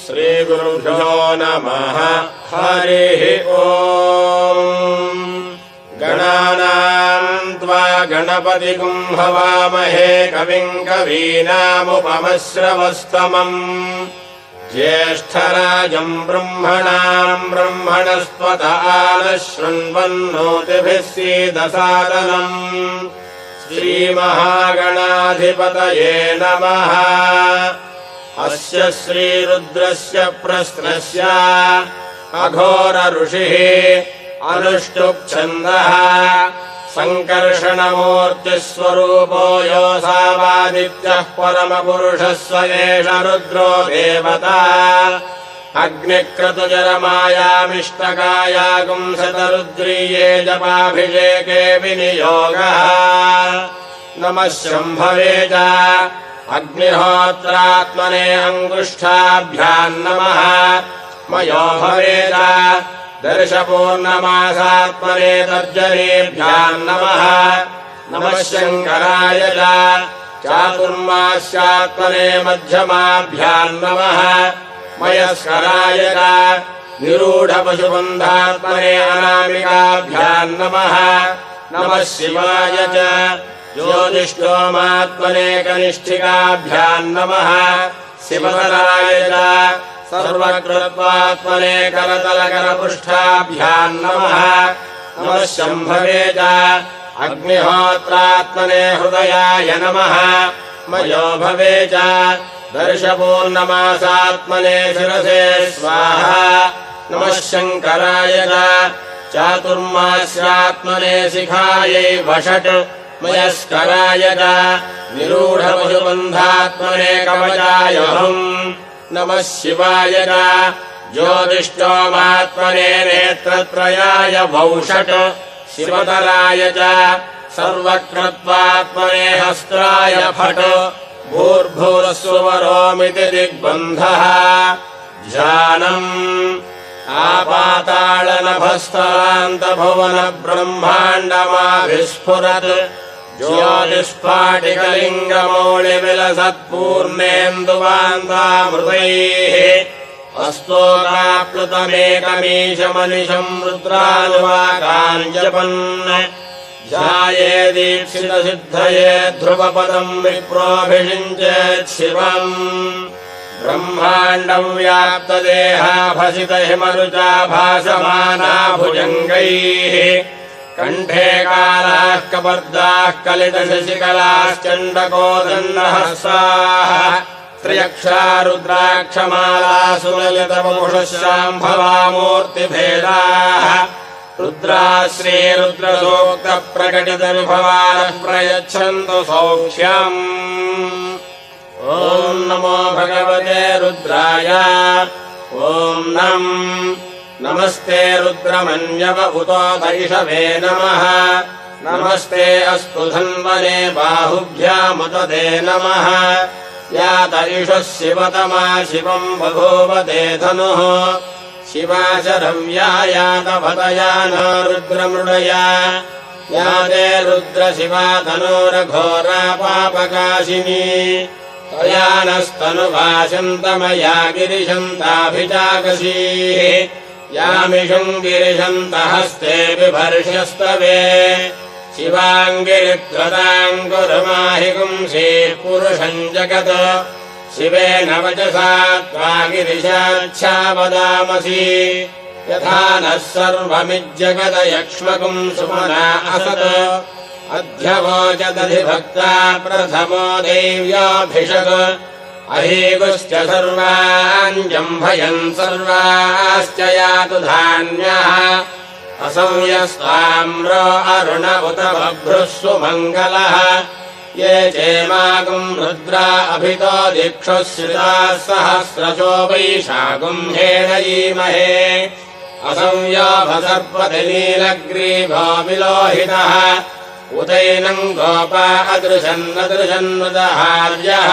श्रीगुरुभ्यो नमः। हरिः ॐ। गणानाम् त्वा गणपतिगुम् हवामहे कविम् कवीनामुपमश्रवस्तमम् ज्येष्ठराजम् ब्रह्मणाम् ब्रह्मणस्त्वत शृण्वन्नोतिभिः सीदसादनम् श्रीमहागणाधिपतये नमः। अस्य श्रीरुद्रस्य प्रश्नस्य अघोर ऋषिः अनुष्टुप्छन्दः। सङ्कर्षणमूर्तिस्वरूपो योऽसावादित्यः परमपुरुषः स एष रुद्रो देवता। अग्निक्रतुजरमायामिष्टकायागुंसतरुद्रीये जपाभिषेके विनियोगः नमः शम्भवे च अग्निहोत्रात्मने अङ्गुष्ठाभ्याम् नमः। मयो भवेद। दर्शपूर्णमासात्मने तर्जनेभ्याम् नमः। नमः शङ्कराय चातुर्मास्यात्मने मध्यमाभ्याम् नमः। मयस्कराय च। निरूढपशुबन्धात्मने अनामिकाभ्याम् नमः। नमः शिवाय च। ज्योतिष्ठोमात्मने कनिष्ठिकाभ्याम् नमः। शिवकराय च सर्वकृत्वात्मने नमः। नमः शम्भवे च। अग्निहोत्रात्मने हृदयाय नमः। मयो भवे च। दर्शपूर्णमासात्मने शिरसे स्वाहा। नमः शङ्कराय चातुर्मास्यात्मने शिखायै वषट्। मयस्कराय च निरूढपशुबन्धात्मने कवचायहम् नमः शिवाय च। ज्योतिष्ठोमात्मने नेत्रत्रयाय वौषट्। शिवतराय च। सर्वकृत्वात्मने हस्त्राय फट्। भूर्भुवस्वरोमिति दिग्बन्धः। ध्यानम्। आपाताळनभस्तरान्तभुवन ब्रह्माण्डमाभिस्फुरत् ज्योतिष्पाटिकलिङ्गमौळिविलसत्पूर्णेन्दुवान्तामृतैः अस्तोकाप्लुतमेकमीशमनिशम् रुद्रानुवाकाञ्जपन् ध्याये दीक्षितसिद्धये ध्रुवपदम् विप्रोऽभिषिञ्चेत् शिवम् ब्रह्माण्डम् व्याप्तदेहाभसित भासमाना भुजङ्गैः कण्ठे कालाः कपर्दाः कलितशशिकलाश्चण्डकोदण्डहस्ताः त्र्यक्षा रुद्राक्षमाला सुललितवमुषशाम्भवामूर्तिभेदाः रुद्रा श्रीरुद्रसूक्तप्रकटितविभवानः प्रयच्छन्तु सौख्यम्। ॐ नमो भगवते रुद्राय। ॐ नम् नमस्ते रुद्रमन्यव उतो दैषवे नमः। नमस्ते अस्तु धन्वने बाहुभ्यामुदते नमः। या दैषः शिवतमा शिवम् बभूवते धनुः। शिवाशरव्या यातभतया न रुद्रमृडया। या ते रुद्रशिवा धनुरघोरा पापकाशिनी। त्वया नस्तनुभाषन्तमया गिरिशन्ताभिजागसीः यामिषुम् गिरिशन्तहस्ते बिभर्ष्यस्तवे शिवाङ्गिरिद्वताम् कुरुमाहि पुंसीः पुरुषम् जगत्। शिवेन वचसा त्वा गिरिशाच्छा वदामसि। यथा नः सर्वमिज्जगद यक्ष्मकुम् सुमना असत्। अध्यवोचदधिभक्ता प्रथमो देव्याभिषक् अहीगुश्च सर्वाञ्जम्भयन् सर्वाश्च यातु धान्यः। असंयस्ताम्र अरुण उत बभ्रुः सुमङ्गलः ये चेमागुम् रुद्रा अभितो दिक्षुः श्रिताः सहस्रशो वैशागुम् हेणयीमहे असंयाभसर्पतिनीलग्रीभो विलोहितः उदैनम् गोपा अदृशन्नदृशन्नुदहार्यः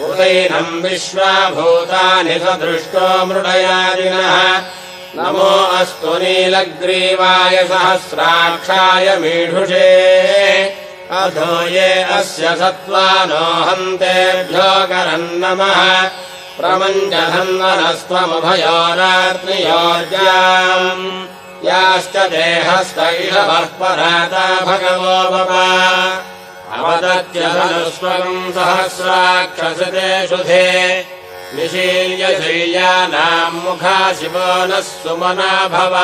उदैनम् विश्वाभूतानि स दृष्टो मृडयादिनः। नमो अस्तु नीलग्रीवाय सहस्राक्षाय मीढुषे। अधो ये अस्य सत्त्वानो हन्तेभ्यो करम् नमः। प्रमञ्जधन्वनस्त्वमभयोरात्रियोर्जाम् याश्च देहस्त इषवः पराता भगवो भवा अवदत्यधनुस्वम् सहस्राक्षसते शुधे निशील्य शैल्यानाम् मुखा शिवो नः सुमना भव।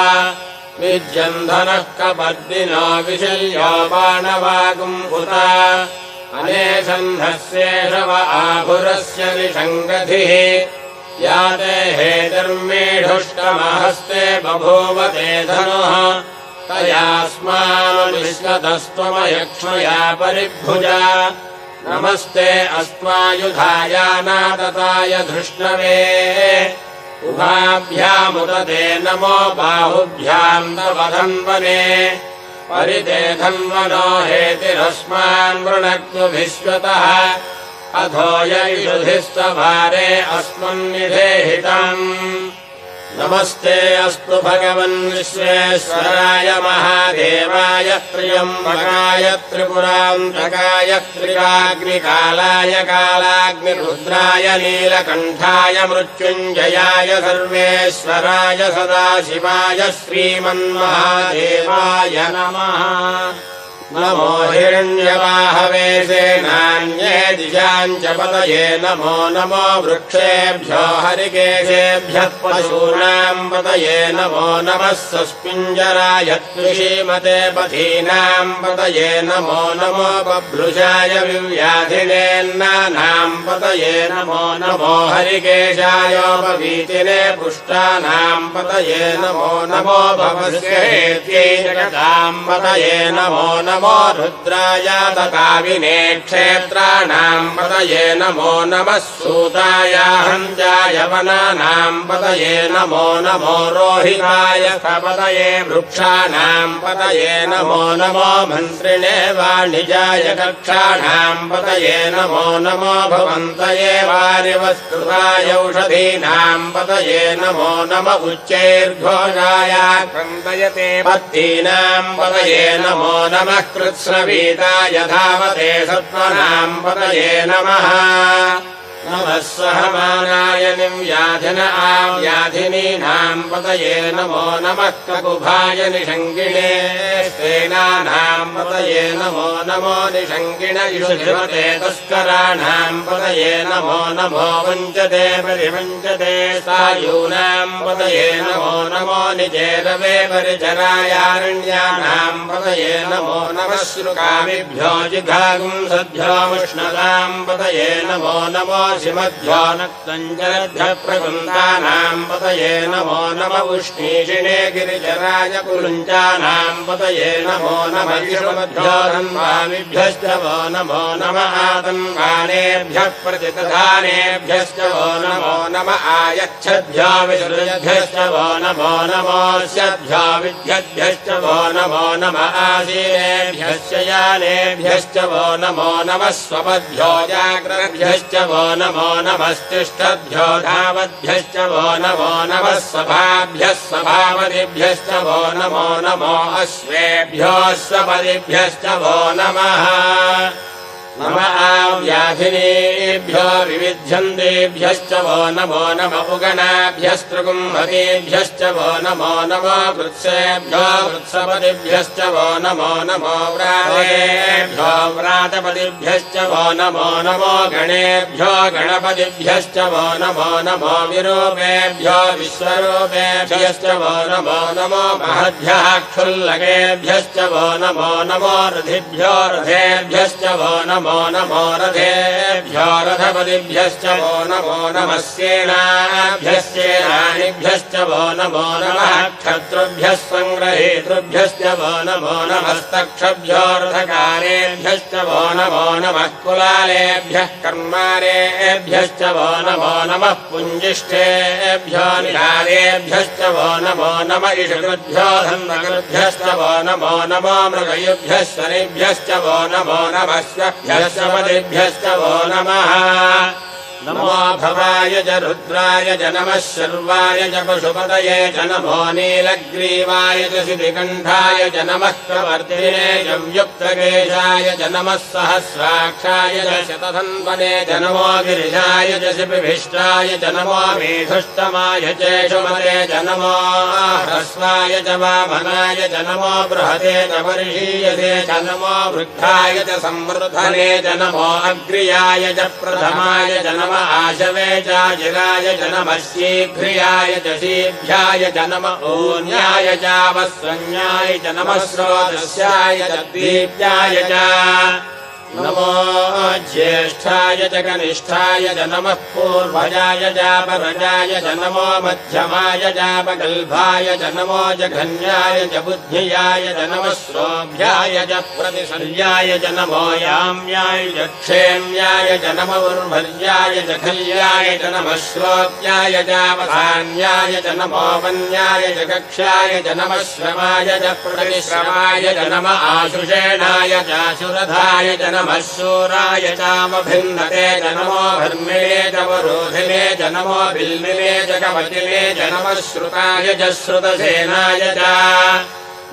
विद्यन्धनः कपद्दिनो विशल्यो बाणवागुम् उत अनेशन्धस्येषव आभुरस्य निषङ्गधिः या ते हेतिर्मेढुष्टमहस्ते बभूवते धनुः तयास्मानुष्कतस्त्वमयक्ष्मया परिभुजा नमस्ते अस्त्वायुधायानातताय धृष्णवे। उभाभ्यामुदते नमो बाहुभ्याम् नवधन्वने परिते धन्वनो हेतिरस्मान् वृणक्तु विश्वतः अधो यैषुधिस्तभारे अस्मन्निधेहितम् नमस्ते अस्तु भगवन् विश्वेश्वराय महादेवाय त्र्यम्बकाय त्रिपुरान्तकाय त्रिराग्निकालाय कालाग्निरुद्राय नीलकण्ठाय मृत्युञ्जयाय सर्वेश्वराय सदाशिवाय श्रीमन्महादेवाय नमः नमो हिरण्यवाहवेशेनान्ये दिशाम् च पतये नमो नमो वृक्षेभ्यो हरिकेशेभ्यः पशूनाम् पतये नमो नमः सस्मिञ्जराय कृषीमते पथीनाम् पतये नमो नमो बभ्रुषाय विव्याधिनेन्नानाम् पतये नमो नमो हरिकेशायोपवीतिने पुष्टानाम् पतये नमो नमो भवस्येत्यै जगताम् पतये नमो नमो रुद्राय तकाविने क्षेत्राणाम् पतये नमो नमः सूताय हन्त्याय वनानाम् पतये नमो नमो रोहिताय पतये वृक्षाणाम् पतये नमो नमो मन्त्रिणे वाणिजाय कक्षाणाम् पतये नमो नमो भवन्तये वारिवस्तुताय औषधीनाम् पतये नमो नम उच्चैर्घोषाय क्रन्दयते पत्तीनाम् पतये नमो नमः कृत्स्नवीताय धावते सत्त्वनाम् पतये नमः नमः सहमानाय निव्याधिन आव्याधिनीनाम् पतये नमो नमः ककुभाय निषङ्गिणे सेनानाम् पतये नमो नमो निषङ्गिण इषुधिवते तस्कराणाम् पतये नमो नमो वञ्चते परिवञ्चते सायूनाम् पतये नमो नमो निजेरवे परिचरायारण्यानाम् पतये नमो नमः श्रुकामिभ्यो जिघागुम् सद्भ्योमुष्णताम् पतये नमो नमो शिमध्यो नक्तञ्जलभ्यः प्रकुन्दानाम् पतये नमो नम उष्णीषिणे गिरिजराय कुलुञ्चानाम् पतये नमो नम विषमभ्यो धन्वामिभ्यश्च वो नमो नम आतन्वानेभ्यः प्रतिदधानेभ्यश्च वो नमो नम आयच्छद्भ्यो विसृजभ्यश्च वो नमो नमोऽस्यभ्यो विद्यद्भ्यश्च वो नमो नम आसीनेभ्यश्च यानेभ्यश्च वो नमो नमः स्वपद्भ्यो जाग्रभ्यश्च वो नमो नमस्तिष्ठद्भ्यो धावद्भ्यश्च वो नमो नमः सभाभ्यः सभापतिभ्यश्च वो नमो नमो अश्वेभ्योऽश्वपदिभ्यश्च वो नमः มมะอาวยาคินี आव्याधिनेभ्यो विविध्यन्तेभ्यश्च वो नमो नम उगणाभ्यस्तृकुम्भतेभ्यश्च वो नमो नमो वृत्सेभ्यो वृत्सपतिभ्यश्च वो नमो नमो व्रातेभ्यो व्रातपतिभ्यश्च वो नमो नमो गणेभ्यो गणपतिभ्यश्च वो नमो नमो विरूपेभ्यो विश्वरूपेभ्यश्च वो नमो नमो महद्भ्यः क्षुल्लकेभ्यश्च वो नमो नमो रथिभ्यो रथेभ्यश्च वो नमो नमो रथेभ्यो रथपतिभ्यश्च वो नमो नमस्येनाभ्यश्चेनानिभ्यश्च वो नमो नमः क्षत्रुभ्यः सङ्ग्रहेतृभ्यश्च वो नमो नमस्तक्षभ्यो रथकारेभ्यश्च वो नमो नमः कुलालेभ्यः कर्मारेभ्यश्च वो नमो नमः पुञ्जिष्ठेभ्यो निहारेभ्यश्च वो नमो नम इषकृभ्यो धन्वकृभ्यश्च वो नमो नमो मृगयुभ्यः शनिभ्यश्च वो नमो नमस्वभ्यश्च पदिभ्यश्च वो नमः नमो भवाय च रुद्राय च नमः शर्वाय च पशुपतये च नमो नीलग्रीवाय च शितिकण्ठाय च नमः प्रवर्तिने च व्युक्तकेशाय च नमः सहस्राक्षाय च शतधन्वने च नमो गिरिजाय च शिपिभिष्टाय च नमो मेधुष्टमाय चेषुमते च नमो ह्रस्वाय च वामनाय च नमो बृहते च वर्षीयसे च नमो वृद्धाय च संवृधने च नमो अग्र्याय च प्रथमाय च नम आशवे चाजिराय च नमः शीघ्रियाय च शीभ्याय च नम ऊन्याय चावस्वन्याय च नमः स्रोतस्याय च दीप्याय च नमो ज्येष्ठाय च कनिष्ठाय च नमः पूर्वजाय जापरजाय च नमो मध्यमाय जापगल्भाय च नमो जघन्याय च बुद्धियाय च नमः श्रोभ्याय च प्रतिशल्याय च नमो याम्याय च क्षेम्याय च नम उर्भर्याय च खल्याय च नमः श्रोत्याय जावधान्याय च नमो वन्याय च कक्ष्याय च नमः श्रमाय च प्रतिश्रमाय च नम आशुषेणाय चाशुरधाय च नमः शूराय चामभिन्नते च नमो भर्मिणे च वरोधिने च नमो बिल्मिने च कवचिने च नमः श्रुताय च श्रुतसेनाय च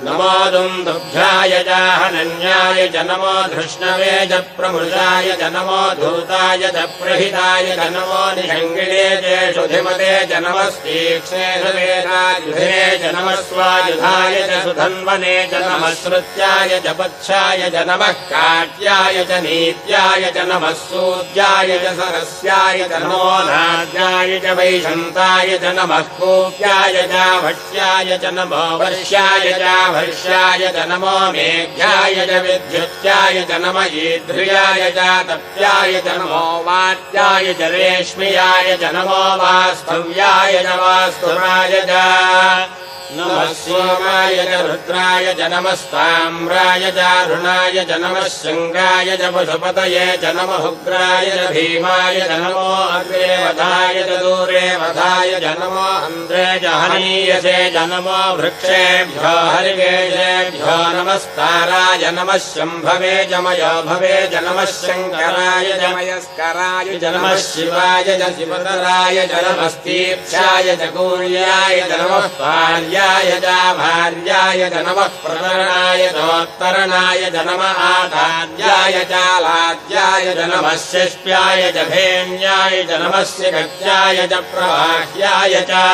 नमो दुन्दुभ्याय च हनन्याय च नमो धृष्णवे च प्रमृषाय च नमो धूताय च प्रहिताय च नमो निषङ्गिणे चेषुधिमते च नमस्तीक्ष्णेषवेरायुधे च नमः स्वायुधाय च सुधन्वने च नमः श्रुत्याय च पच्छाय च नमः काट्याय च नीत्याय च नमः सूद्याय च सरस्याय च नमो नाद्याय च वैशन्ताय च नमः कूप्याय च भक्ष्याय च नमो वर्ष्याय च भर्ष्याय च नमो मेघ्याय च विद्युत्याय च नम ईध्र्याय च तप्याय च नमो वात्याय च रेश्म्याय च नमो वास्तव्याय च वास्तुराय च। नमः सोमाय च रुद्राय च नमस्ताम्राय चारुणाय च नमः शङ्गाय च पशुपतये च नमः उग्राय च भीमाय च नमो अग्रे वधाय च दूरे वधाय च नमो अन्ध्रे च हनीयसे च नमो वृक्षेभ्यो हरिकेशेभ्यो नमस्ताराय नमः शम्भवे च मयो भवे च नमः शङ्कराय च मयस्कराय च नमः शिवाय च शिवतराय च नमस्तीक्षाय च कूर्याय च नमः पार्याय च भार्याय च नमः प्रतरणाय चोत्तरणाय च नम आधार्याय चालाद्याय च नमः शिष्प्याय च भेण्याय च नमस्य गत्याय च प्रवाह्याय च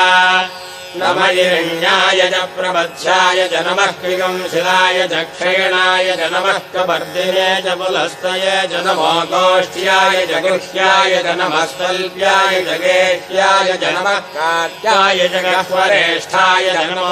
नम हिरण्याय च प्रबध्याय च नमः क्विगंशिलाय च क्षयणाय च नमः कपर्दिने च पुलस्तये च नमो गोष्ठ्याय च गुह्याय च नमः स्तल्प्याय च गेह्याय च नमः काट्याय च गह्वरेष्ठाय च नमो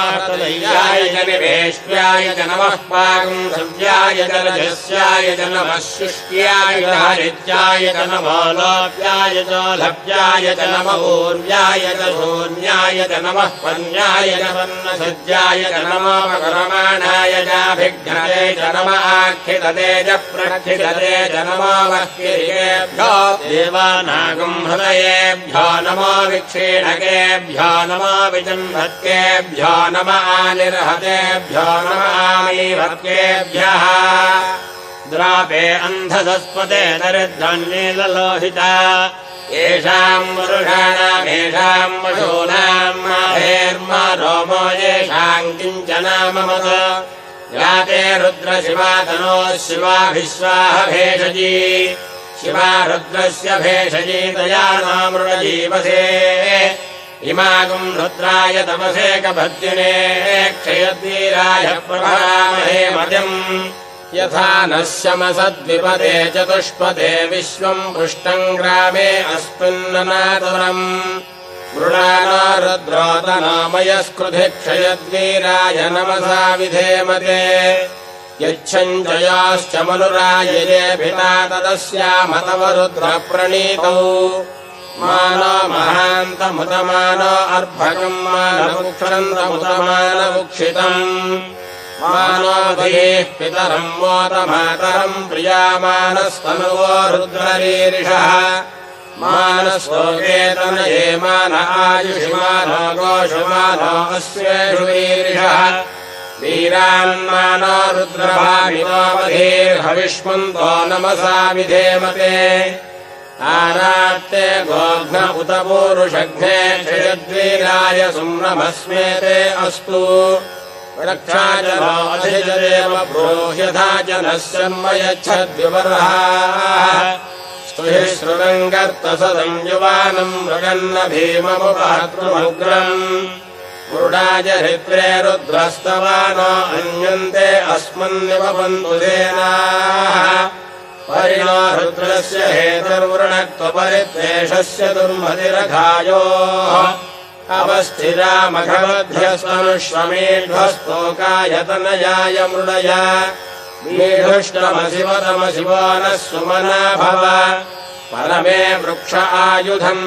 आतलय्याय च निवेश्याय च नमः पागुंसव्याय च रजस्याय च नमः शुष्क्याय च हरित्याय च नमो लोप्याय च लभ्याय च नम ऊर्व्याय च शून्याय च नमः पन्याय च पन्नसज्जाय च नमो मकरमाणाय चाभिघ्नते च नम आख्यतते च प्रक्षितते च नमो वह्किरिकेभ्यो देवानागम् हृदयेभ्यो नमो विक्षीणकेभ्यो नमो विजन्भत्केभ्यो नम आनिर्हतेभ्यो नम आमीभत्केभ्यः द्रापे अन्धसस्पते दरिद्रन्नीललोहिता येषाम् पुरुषाणामेषाम् पशूनाम् माभेर्मा रोमो येषाम् किञ्चनाममत याते रुद्रशिवा तनोः शिवा विश्वाह भेषजी। शिवा रुद्रस्य भेषजी तया नामृणजीवसे इमागुम् रुद्राय तपसेकभद्दिने क्षयद्वीराय प्रभामहे मतिम् यथा नः शमसद्विपदे चतुष्पदे विश्वम् पुष्टम् ग्रामे अस्मिन्ननातुरम् मृणाना रुद्रोतनामयस्कृधि क्षयद्वीराय नमसा विधेमते। यच्छञ्जयाश्च मनुरायये भिता तदस्यामतव रुद्रप्रणीतौ मानो महान्तमुदमानो अर्भकम् मानमुक्षन्तमुदमानमुक्षितम् मानोदयेः पितरम् मोदमातरम् प्रियामानस्तनुवो रुद्ररीरिषः। मानस्वोकेतनये मान आयुषिमानो गोषुमानो अस्येषु वीरिषः। वीरान्मानो रुद्रभाविनोमधीर्हविष्मन्तो नमसा विधेमते। आरात्ते गोघ्न उत पूरुषघ्ने क्षयद्वीराय सुम्नमस्मेते अस्तु जनः शर्मयच्छद्विवरः स्तुहि शृणङ्गर्तसदम् युवानम् मृगन्न भीममुपहर्तृमुग्रम् मुरुडाय हृत्रे रुद्रस्तवानो अन्यन्ते अस्मन्निवपन्तु सेनाः परिणो रुद्रस्य हेतुर्वृणक्त्वपरिद्वेषस्य दुर्मतिरघायोः अवस्थिरामघवध्यस्तनुष्वमेढ्वस्तोकायतनयाय मृडय। मीढुष्टमशिवतमशिवो नः सुमना भव। परमे वृक्ष आयुधम्